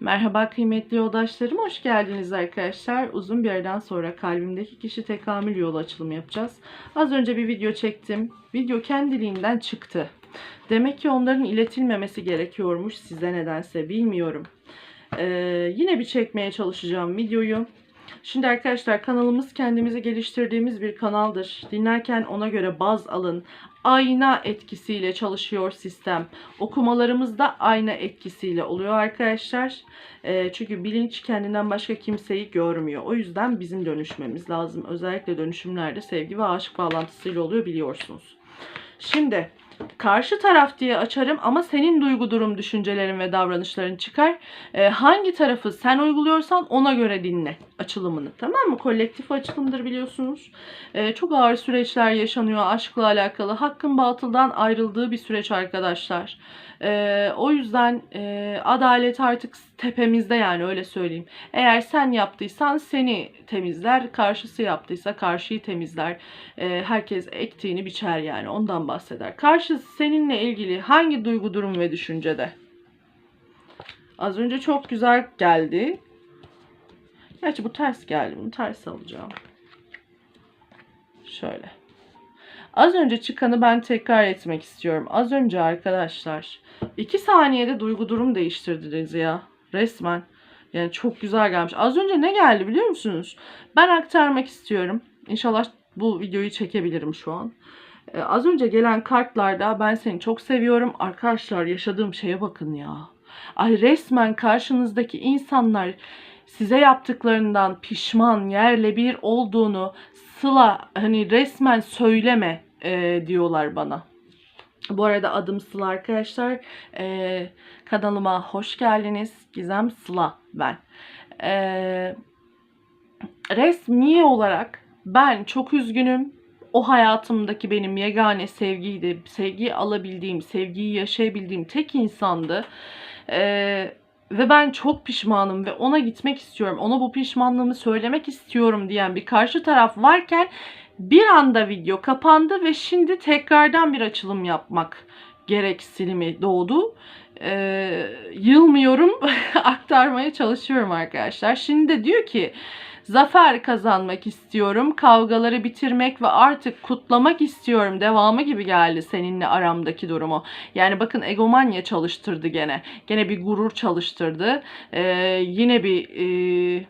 Merhaba kıymetli yoldaşlarım, hoş geldiniz arkadaşlar. Uzun bir aradan sonra kalbimdeki kişi tekamül yolu açılımı yapacağız. Az önce bir video çektim. Video kendiliğinden çıktı. Demek ki onların iletilmemesi gerekiyormuş size nedense bilmiyorum. Ee, yine bir çekmeye çalışacağım videoyu. Şimdi arkadaşlar kanalımız kendimizi geliştirdiğimiz bir kanaldır. Dinlerken ona göre baz alın. Ayna etkisiyle çalışıyor sistem. Okumalarımız da ayna etkisiyle oluyor arkadaşlar. Ee, çünkü bilinç kendinden başka kimseyi görmüyor. O yüzden bizim dönüşmemiz lazım. Özellikle dönüşümlerde sevgi ve aşk bağlantısıyla oluyor biliyorsunuz. Şimdi karşı taraf diye açarım ama senin duygu durum, düşüncelerin ve davranışların çıkar. Ee, hangi tarafı sen uyguluyorsan ona göre dinle açılımını. Tamam mı? Kolektif açılımdır biliyorsunuz. Ee, çok ağır süreçler yaşanıyor aşkla alakalı. Hakkın batıldan ayrıldığı bir süreç arkadaşlar. Ee, o yüzden e, adalet artık tepemizde yani öyle söyleyeyim. Eğer sen yaptıysan seni temizler, karşısı yaptıysa karşıyı temizler. Ee, herkes ektiğini biçer yani ondan bahseder. Karşı seninle ilgili hangi duygu, durum ve düşüncede? Az önce çok güzel geldi. Gerçi bu ters geldi. Bunu ters alacağım. Şöyle. Az önce çıkanı ben tekrar etmek istiyorum. Az önce arkadaşlar 2 saniyede duygu durum değiştirdiniz ya. Resmen. Yani çok güzel gelmiş. Az önce ne geldi biliyor musunuz? Ben aktarmak istiyorum. İnşallah bu videoyu çekebilirim şu an. Ee, az önce gelen kartlarda ben seni çok seviyorum. Arkadaşlar yaşadığım şeye bakın ya. Ay resmen karşınızdaki insanlar size yaptıklarından pişman, yerle bir olduğunu Sıla hani resmen söyleme e, diyorlar bana. Bu arada adım Sıla arkadaşlar. E, kanalıma hoş geldiniz. Gizem Sıla ben. E, resmi olarak ben çok üzgünüm. O hayatımdaki benim yegane sevgiydi. Sevgiyi alabildiğim, sevgiyi yaşayabildiğim tek insandı. Ee, ve ben çok pişmanım ve ona gitmek istiyorum. Ona bu pişmanlığımı söylemek istiyorum diyen bir karşı taraf varken bir anda video kapandı ve şimdi tekrardan bir açılım yapmak gereksinimi doğdu. Ee, yılmıyorum aktarmaya çalışıyorum arkadaşlar. Şimdi de diyor ki zafer kazanmak istiyorum, kavgaları bitirmek ve artık kutlamak istiyorum devamı gibi geldi seninle aramdaki durumu. Yani bakın egomanya çalıştırdı gene. Gene bir gurur çalıştırdı. Ee, yine bir e,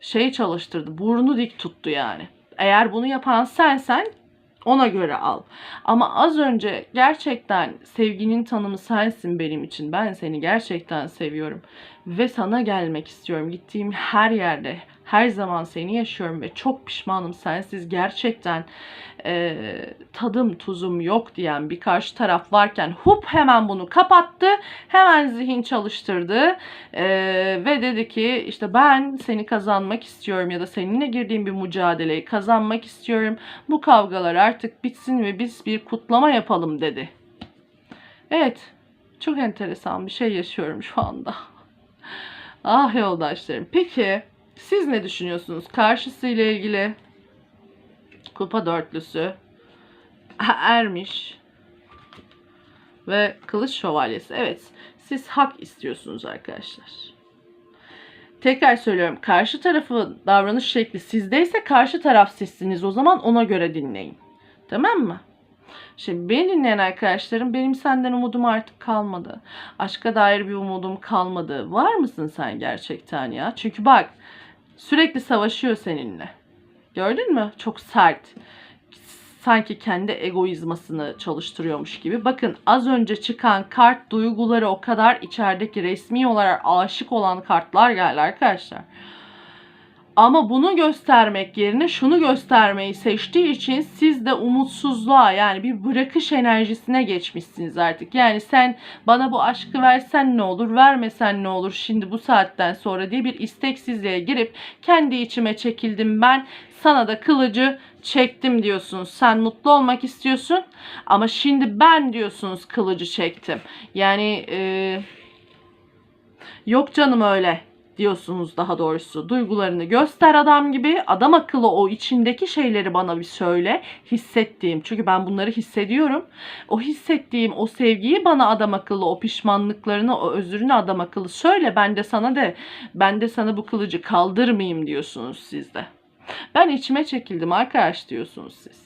şey çalıştırdı. Burnu dik tuttu yani. Eğer bunu yapan sensen ona göre al. Ama az önce gerçekten sevginin tanımı sensin benim için. Ben seni gerçekten seviyorum ve sana gelmek istiyorum. Gittiğim her yerde her zaman seni yaşıyorum ve çok pişmanım sensiz gerçekten e, tadım tuzum yok diyen bir karşı taraf varken hup hemen bunu kapattı. Hemen zihin çalıştırdı e, ve dedi ki işte ben seni kazanmak istiyorum ya da seninle girdiğim bir mücadeleyi kazanmak istiyorum. Bu kavgalar artık bitsin ve biz bir kutlama yapalım dedi. Evet çok enteresan bir şey yaşıyorum şu anda. Ah yoldaşlarım. Peki siz ne düşünüyorsunuz? Karşısıyla ilgili kupa dörtlüsü ermiş ve kılıç şövalyesi. Evet siz hak istiyorsunuz arkadaşlar. Tekrar söylüyorum. Karşı tarafı davranış şekli sizdeyse karşı taraf sizsiniz. O zaman ona göre dinleyin. Tamam mı? Şimdi beni dinleyen arkadaşlarım benim senden umudum artık kalmadı. Aşka dair bir umudum kalmadı. Var mısın sen gerçekten ya? Çünkü bak sürekli savaşıyor seninle. Gördün mü? Çok sert. Sanki kendi egoizmasını çalıştırıyormuş gibi. Bakın az önce çıkan kart duyguları o kadar içerideki resmi olarak aşık olan kartlar geldi arkadaşlar. Ama bunu göstermek yerine şunu göstermeyi seçtiği için siz de umutsuzluğa yani bir bırakış enerjisine geçmişsiniz artık. Yani sen bana bu aşkı versen ne olur, vermesen ne olur şimdi bu saatten sonra diye bir isteksizliğe girip kendi içime çekildim ben sana da kılıcı çektim diyorsunuz. Sen mutlu olmak istiyorsun ama şimdi ben diyorsunuz kılıcı çektim. Yani e, yok canım öyle diyorsunuz daha doğrusu. Duygularını göster adam gibi. Adam akıllı o içindeki şeyleri bana bir söyle. Hissettiğim. Çünkü ben bunları hissediyorum. O hissettiğim o sevgiyi bana adam akıllı o pişmanlıklarını o özrünü adam akıllı söyle. Ben de sana de ben de sana bu kılıcı kaldırmayayım diyorsunuz siz de. Ben içime çekildim arkadaş diyorsunuz siz.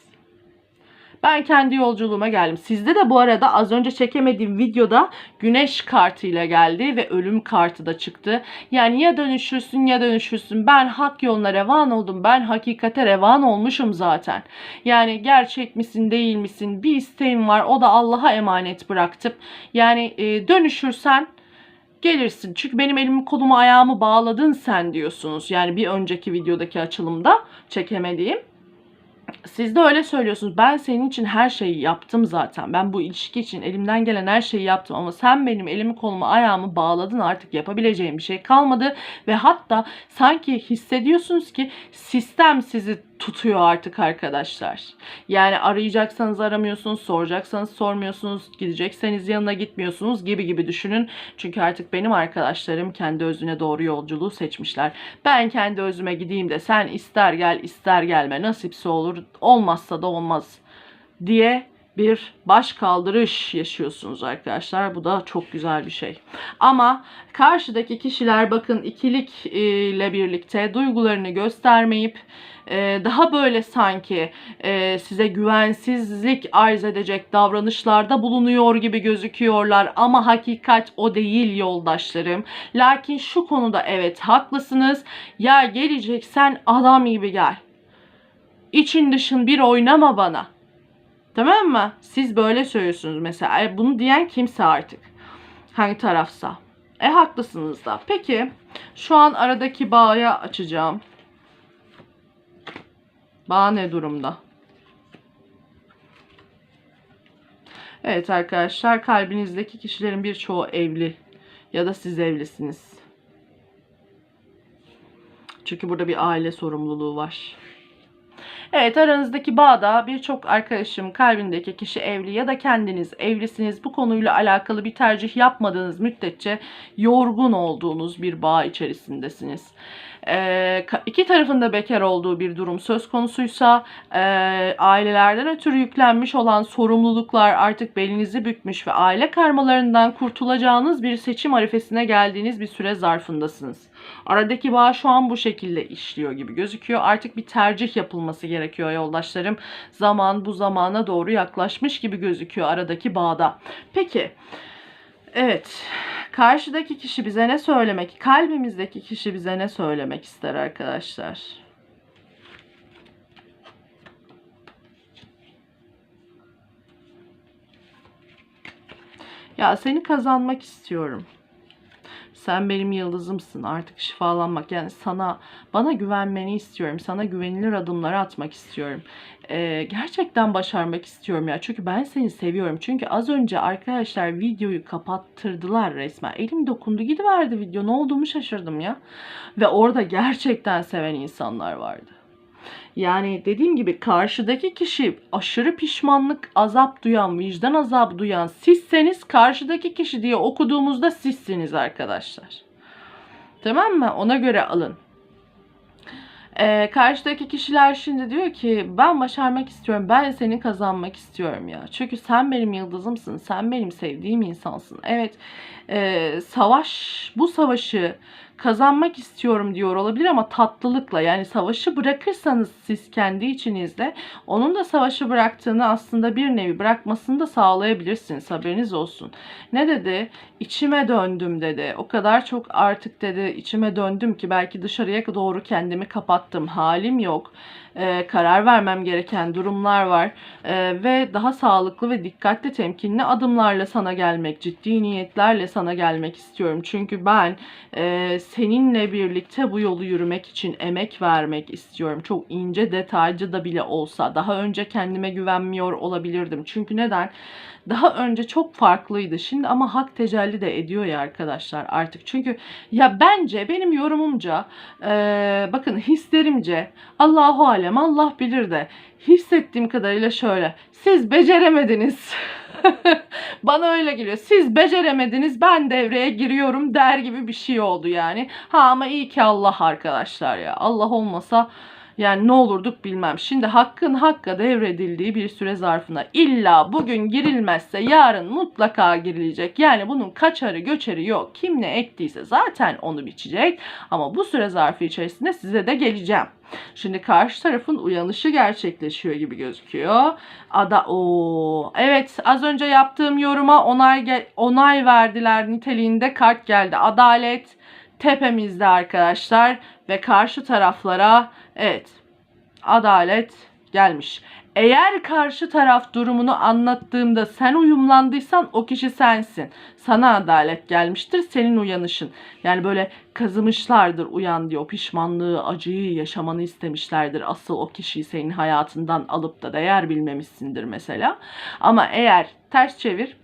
Ben kendi yolculuğuma geldim. Sizde de bu arada az önce çekemediğim videoda güneş kartıyla geldi ve ölüm kartı da çıktı. Yani ya dönüşürsün ya dönüşürsün. Ben hak yoluna revan oldum. Ben hakikate revan olmuşum zaten. Yani gerçek misin değil misin? Bir isteğim var. O da Allah'a emanet bıraktım. Yani e, dönüşürsen gelirsin. Çünkü benim elimi kolumu ayağımı bağladın sen diyorsunuz. Yani bir önceki videodaki açılımda çekemediğim. Siz de öyle söylüyorsunuz. Ben senin için her şeyi yaptım zaten. Ben bu ilişki için elimden gelen her şeyi yaptım ama sen benim elimi kolumu ayağımı bağladın artık yapabileceğim bir şey kalmadı ve hatta sanki hissediyorsunuz ki sistem sizi tutuyor artık arkadaşlar. Yani arayacaksanız aramıyorsunuz, soracaksanız sormuyorsunuz, gidecekseniz yanına gitmiyorsunuz gibi gibi düşünün. Çünkü artık benim arkadaşlarım kendi özüne doğru yolculuğu seçmişler. Ben kendi özüme gideyim de sen ister gel ister gelme nasipse olur olmazsa da olmaz diye bir baş kaldırış yaşıyorsunuz arkadaşlar. Bu da çok güzel bir şey. Ama karşıdaki kişiler bakın ikilik e, ile birlikte duygularını göstermeyip e, daha böyle sanki e, size güvensizlik arz edecek davranışlarda bulunuyor gibi gözüküyorlar ama hakikat o değil yoldaşlarım. Lakin şu konuda evet haklısınız. Ya geleceksen adam gibi gel. İçin dışın bir oynama bana. Tamam mı? Siz böyle söylüyorsunuz mesela. E, bunu diyen kimse artık. Hangi tarafsa. E haklısınız da. Peki şu an aradaki bağı açacağım. Bağ ne durumda? Evet arkadaşlar kalbinizdeki kişilerin birçoğu evli ya da siz evlisiniz. Çünkü burada bir aile sorumluluğu var. Evet aranızdaki bağda birçok arkadaşım kalbindeki kişi evli ya da kendiniz evlisiniz. Bu konuyla alakalı bir tercih yapmadığınız müddetçe yorgun olduğunuz bir bağ içerisindesiniz. Ee, iki tarafında bekar olduğu bir durum söz konusuysa e, ailelerden ötürü yüklenmiş olan sorumluluklar artık belinizi bükmüş ve aile karmalarından kurtulacağınız bir seçim arifesine geldiğiniz bir süre zarfındasınız. Aradaki bağ şu an bu şekilde işliyor gibi gözüküyor. Artık bir tercih yapılması gerekiyor yoldaşlarım. Zaman bu zamana doğru yaklaşmış gibi gözüküyor aradaki bağda. Peki. Evet. Karşıdaki kişi bize ne söylemek, kalbimizdeki kişi bize ne söylemek ister arkadaşlar? Ya seni kazanmak istiyorum. Sen benim yıldızımsın. Artık şifalanmak yani sana bana güvenmeni istiyorum. Sana güvenilir adımları atmak istiyorum. Ee, gerçekten başarmak istiyorum ya. Çünkü ben seni seviyorum. Çünkü az önce arkadaşlar videoyu kapattırdılar resmen. Elim dokundu gidiverdi video. Ne olduğumu şaşırdım ya. Ve orada gerçekten seven insanlar vardı. Yani dediğim gibi karşıdaki kişi aşırı pişmanlık, azap duyan, vicdan azabı duyan sizseniz karşıdaki kişi diye okuduğumuzda sizsiniz arkadaşlar. Tamam mı? Ona göre alın. Ee, karşıdaki kişiler şimdi diyor ki ben başarmak istiyorum. Ben seni kazanmak istiyorum ya. Çünkü sen benim yıldızımsın. Sen benim sevdiğim insansın. Evet e, savaş bu savaşı kazanmak istiyorum diyor olabilir ama tatlılıkla yani savaşı bırakırsanız siz kendi içinizde onun da savaşı bıraktığını aslında bir nevi bırakmasını da sağlayabilirsiniz haberiniz olsun. Ne dedi? İçime döndüm dedi. O kadar çok artık dedi içime döndüm ki belki dışarıya doğru kendimi kapattım. Halim yok. Ee, karar vermem gereken durumlar var. Ee, ve daha sağlıklı ve dikkatli temkinli adımlarla sana gelmek, ciddi niyetlerle sana gelmek istiyorum. Çünkü ben e, seninle birlikte bu yolu yürümek için emek vermek istiyorum. Çok ince detaycı da bile olsa daha önce kendime güvenmiyor olabilirdim. Çünkü neden? Daha önce çok farklıydı. Şimdi ama hak tecelli de ediyor ya arkadaşlar artık. Çünkü ya bence benim yorumumca e, bakın hislerimce Allahu alem Allah bilir de hissettiğim kadarıyla şöyle. Siz beceremediniz. Bana öyle geliyor. Siz beceremediniz ben devreye giriyorum der gibi bir şey oldu yani. Ha ama iyi ki Allah arkadaşlar ya. Allah olmasa yani ne olurduk bilmem. Şimdi hakkın hakka devredildiği bir süre zarfına illa bugün girilmezse yarın mutlaka girilecek. Yani bunun kaçarı göçeri yok. Kim ne ektiyse zaten onu biçecek. Ama bu süre zarfı içerisinde size de geleceğim. Şimdi karşı tarafın uyanışı gerçekleşiyor gibi gözüküyor. Ada o evet az önce yaptığım yoruma onay onay verdiler niteliğinde kart geldi. Adalet tepemizde arkadaşlar ve karşı taraflara evet adalet gelmiş. Eğer karşı taraf durumunu anlattığımda sen uyumlandıysan o kişi sensin. Sana adalet gelmiştir senin uyanışın. Yani böyle kazımışlardır uyan diye o pişmanlığı, acıyı yaşamanı istemişlerdir. Asıl o kişiyi senin hayatından alıp da değer bilmemişsindir mesela. Ama eğer ters çevir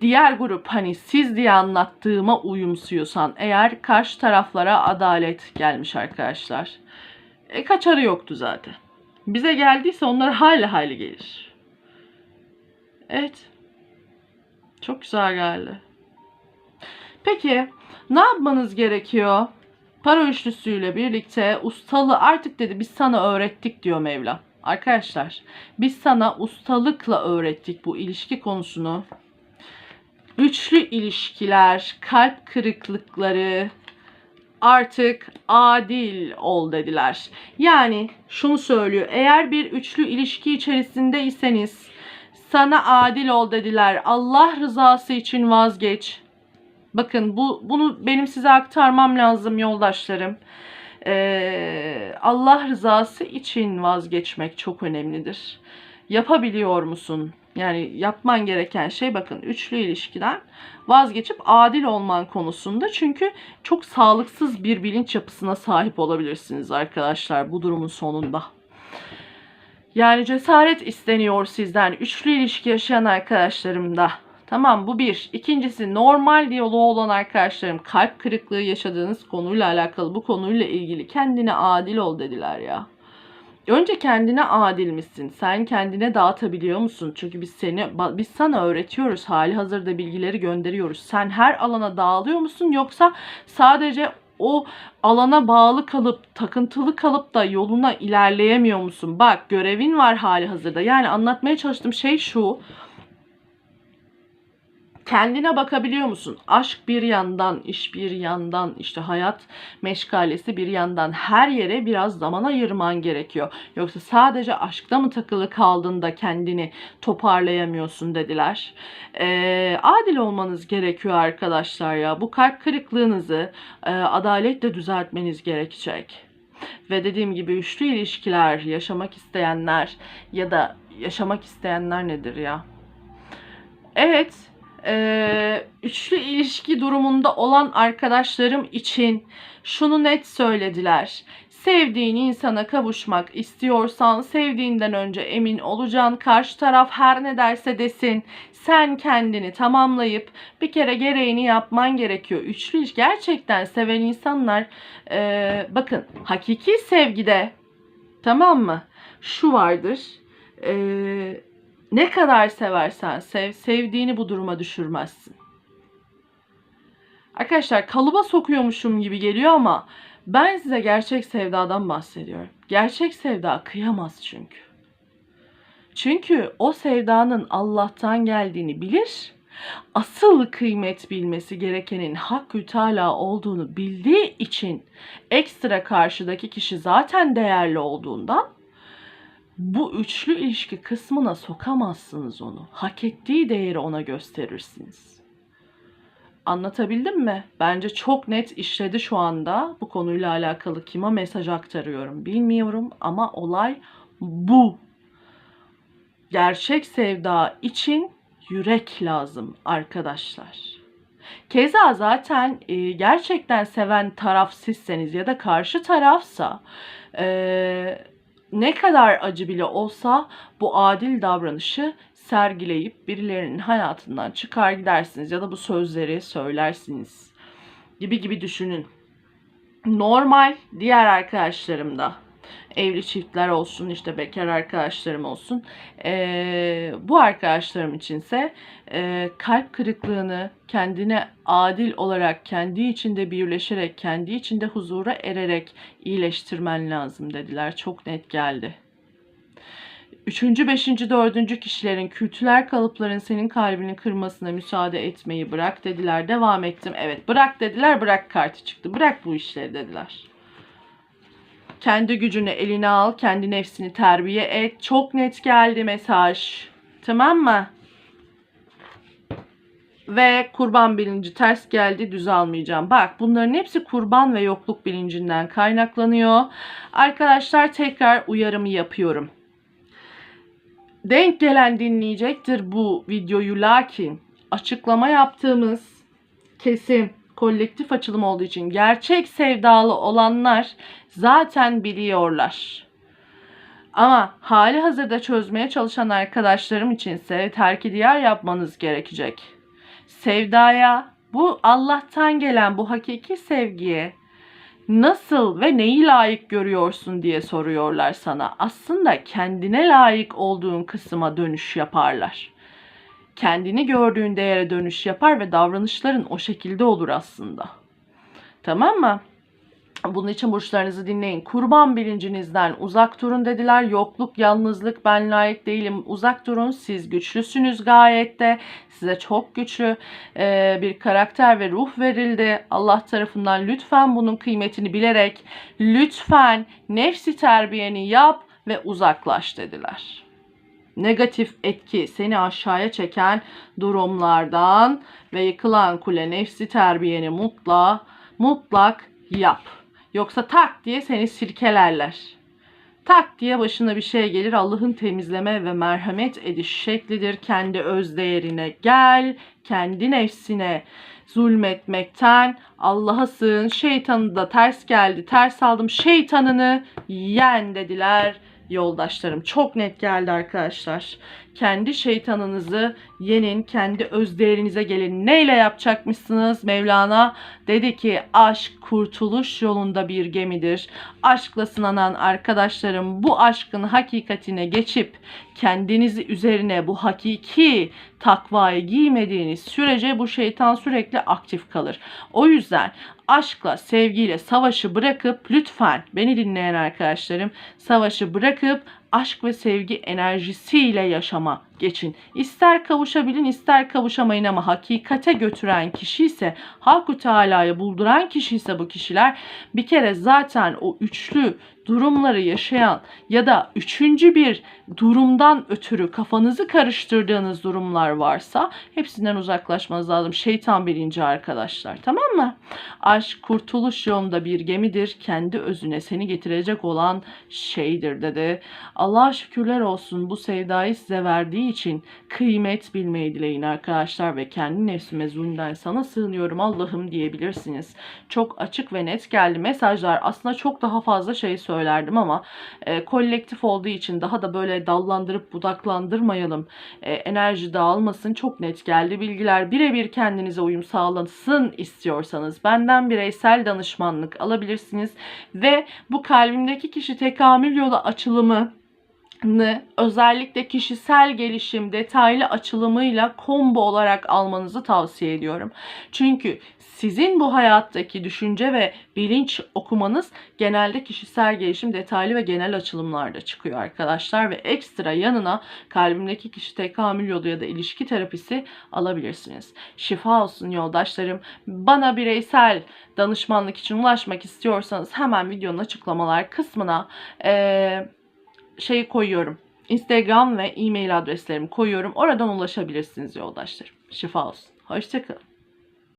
diğer grup hani siz diye anlattığıma uyumsuyorsan eğer karşı taraflara adalet gelmiş arkadaşlar. E kaçarı yoktu zaten. Bize geldiyse onlar hayli hayli gelir. Evet. Çok güzel geldi. Peki ne yapmanız gerekiyor? Para üçlüsüyle birlikte ustalı artık dedi biz sana öğrettik diyor Mevla. Arkadaşlar biz sana ustalıkla öğrettik bu ilişki konusunu. Üçlü ilişkiler, kalp kırıklıkları, artık adil ol dediler. Yani şunu söylüyor. Eğer bir üçlü ilişki içerisindeyseniz sana adil ol dediler. Allah rızası için vazgeç. Bakın bu bunu benim size aktarmam lazım yoldaşlarım. Ee, Allah rızası için vazgeçmek çok önemlidir. Yapabiliyor musun? Yani yapman gereken şey bakın üçlü ilişkiden vazgeçip adil olman konusunda çünkü çok sağlıksız bir bilinç yapısına sahip olabilirsiniz arkadaşlar bu durumun sonunda. Yani cesaret isteniyor sizden üçlü ilişki yaşayan arkadaşlarım da. Tamam bu bir. İkincisi normal diyaloğu olan arkadaşlarım kalp kırıklığı yaşadığınız konuyla alakalı bu konuyla ilgili kendine adil ol dediler ya. Önce kendine adil misin? Sen kendine dağıtabiliyor musun? Çünkü biz seni biz sana öğretiyoruz. Hali hazırda bilgileri gönderiyoruz. Sen her alana dağılıyor musun yoksa sadece o alana bağlı kalıp takıntılı kalıp da yoluna ilerleyemiyor musun? Bak görevin var hali hazırda. Yani anlatmaya çalıştığım şey şu kendine bakabiliyor musun? Aşk bir yandan, iş bir yandan, işte hayat meşgalesi bir yandan her yere biraz zaman ayırman gerekiyor. Yoksa sadece aşkta mı takılı kaldığında kendini toparlayamıyorsun dediler. Ee, adil olmanız gerekiyor arkadaşlar ya. Bu kalp kırıklığınızı e, adaletle düzeltmeniz gerekecek. Ve dediğim gibi üçlü ilişkiler yaşamak isteyenler ya da yaşamak isteyenler nedir ya? Evet, e, üçlü ilişki durumunda olan arkadaşlarım için şunu net söylediler. Sevdiğin insana kavuşmak istiyorsan sevdiğinden önce emin olacaksın. Karşı taraf her ne derse desin sen kendini tamamlayıp bir kere gereğini yapman gerekiyor. Üçlü ilişki gerçekten seven insanlar e, bakın hakiki sevgide tamam mı? Şu vardır. Eee ne kadar seversen sev, sevdiğini bu duruma düşürmezsin. Arkadaşlar kalıba sokuyormuşum gibi geliyor ama ben size gerçek sevdadan bahsediyorum. Gerçek sevda kıyamaz çünkü. Çünkü o sevdanın Allah'tan geldiğini bilir. Asıl kıymet bilmesi gerekenin hak Teala olduğunu bildiği için ekstra karşıdaki kişi zaten değerli olduğundan bu üçlü ilişki kısmına sokamazsınız onu. Hak ettiği değeri ona gösterirsiniz. Anlatabildim mi? Bence çok net işledi şu anda. Bu konuyla alakalı kime mesaj aktarıyorum bilmiyorum ama olay bu. Gerçek sevda için yürek lazım arkadaşlar. Keza zaten e, gerçekten seven taraf sizseniz ya da karşı tarafsa e, ne kadar acı bile olsa bu adil davranışı sergileyip birilerinin hayatından çıkar gidersiniz ya da bu sözleri söylersiniz gibi gibi düşünün. Normal diğer arkadaşlarım da evli çiftler olsun, işte bekar arkadaşlarım olsun. Ee, bu arkadaşlarım içinse e, kalp kırıklığını kendine adil olarak, kendi içinde birleşerek, kendi içinde huzura ererek iyileştirmen lazım dediler. Çok net geldi. Üçüncü, beşinci, dördüncü kişilerin kültürel kalıpların senin kalbini kırmasına müsaade etmeyi bırak dediler. Devam ettim. Evet bırak dediler. Bırak kartı çıktı. Bırak bu işleri dediler. Kendi gücünü eline al. Kendi nefsini terbiye et. Çok net geldi mesaj. Tamam mı? Ve kurban bilinci ters geldi düz almayacağım. Bak bunların hepsi kurban ve yokluk bilincinden kaynaklanıyor. Arkadaşlar tekrar uyarımı yapıyorum denk gelen dinleyecektir bu videoyu lakin açıklama yaptığımız kesim kolektif açılım olduğu için gerçek sevdalı olanlar zaten biliyorlar. Ama hali hazırda çözmeye çalışan arkadaşlarım içinse terki diyar yapmanız gerekecek. Sevdaya, bu Allah'tan gelen bu hakiki sevgiye nasıl ve neyi layık görüyorsun diye soruyorlar sana. Aslında kendine layık olduğun kısma dönüş yaparlar. Kendini gördüğün değere dönüş yapar ve davranışların o şekilde olur aslında. Tamam mı? Bunun için burçlarınızı dinleyin. Kurban bilincinizden uzak durun dediler. Yokluk, yalnızlık, ben layık değilim. Uzak durun. Siz güçlüsünüz gayet de. Size çok güçlü e, bir karakter ve ruh verildi. Allah tarafından lütfen bunun kıymetini bilerek lütfen nefsi terbiyeni yap ve uzaklaş dediler. Negatif etki seni aşağıya çeken durumlardan ve yıkılan kule nefsi terbiyeni mutla, mutlak yap. Yoksa tak diye seni sirkelerler. Tak diye başına bir şey gelir. Allah'ın temizleme ve merhamet ediş şeklidir. Kendi öz değerine gel, kendi nefsine zulmetmekten Allah'a sığın. Şeytanı da ters geldi, ters aldım. Şeytanını yen dediler yoldaşlarım. Çok net geldi arkadaşlar. Kendi şeytanınızı yenin, kendi öz değerinize gelin. Neyle yapacakmışsınız? Mevlana dedi ki aşk kurtuluş yolunda bir gemidir. Aşkla sınanan arkadaşlarım bu aşkın hakikatine geçip kendinizi üzerine bu hakiki takvayı giymediğiniz sürece bu şeytan sürekli aktif kalır. O yüzden aşkla, sevgiyle savaşı bırakıp lütfen beni dinleyen arkadaşlarım savaşı bırakıp aşk ve sevgi enerjisiyle yaşama geçin. İster kavuşabilin ister kavuşamayın ama hakikate götüren kişi ise Hakkü Teala'yı bulduran kişi ise bu kişiler bir kere zaten o üçlü durumları yaşayan ya da üçüncü bir durumdan ötürü kafanızı karıştırdığınız durumlar varsa hepsinden uzaklaşmanız lazım. Şeytan birinci arkadaşlar tamam mı? Aşk kurtuluş yolunda bir gemidir. Kendi özüne seni getirecek olan şeydir dedi. Allah'a şükürler olsun bu sevdayı size verdiği için kıymet bilmeyi dileyin arkadaşlar ve kendi nefsime zulümden sana sığınıyorum Allah'ım diyebilirsiniz. Çok açık ve net geldi mesajlar. Aslında çok daha fazla şey söylerdim ama e, kolektif olduğu için daha da böyle dallandırıp budaklandırmayalım. E, enerji dağılmasın. Çok net geldi bilgiler. Birebir kendinize uyum sağlasın istiyorsanız benden bireysel danışmanlık alabilirsiniz ve bu kalbimdeki kişi tekamül yolu açılımı özellikle kişisel gelişim detaylı açılımıyla combo olarak almanızı tavsiye ediyorum. Çünkü sizin bu hayattaki düşünce ve bilinç okumanız genelde kişisel gelişim detaylı ve genel açılımlarda çıkıyor arkadaşlar ve ekstra yanına kalbimdeki kişi tekamül yolu ya da ilişki terapisi alabilirsiniz. Şifa olsun yoldaşlarım. Bana bireysel danışmanlık için ulaşmak istiyorsanız hemen videonun açıklamalar kısmına eee şey koyuyorum. Instagram ve e-mail adreslerimi koyuyorum. Oradan ulaşabilirsiniz yoldaşlarım. Şifa olsun. Hoşçakalın.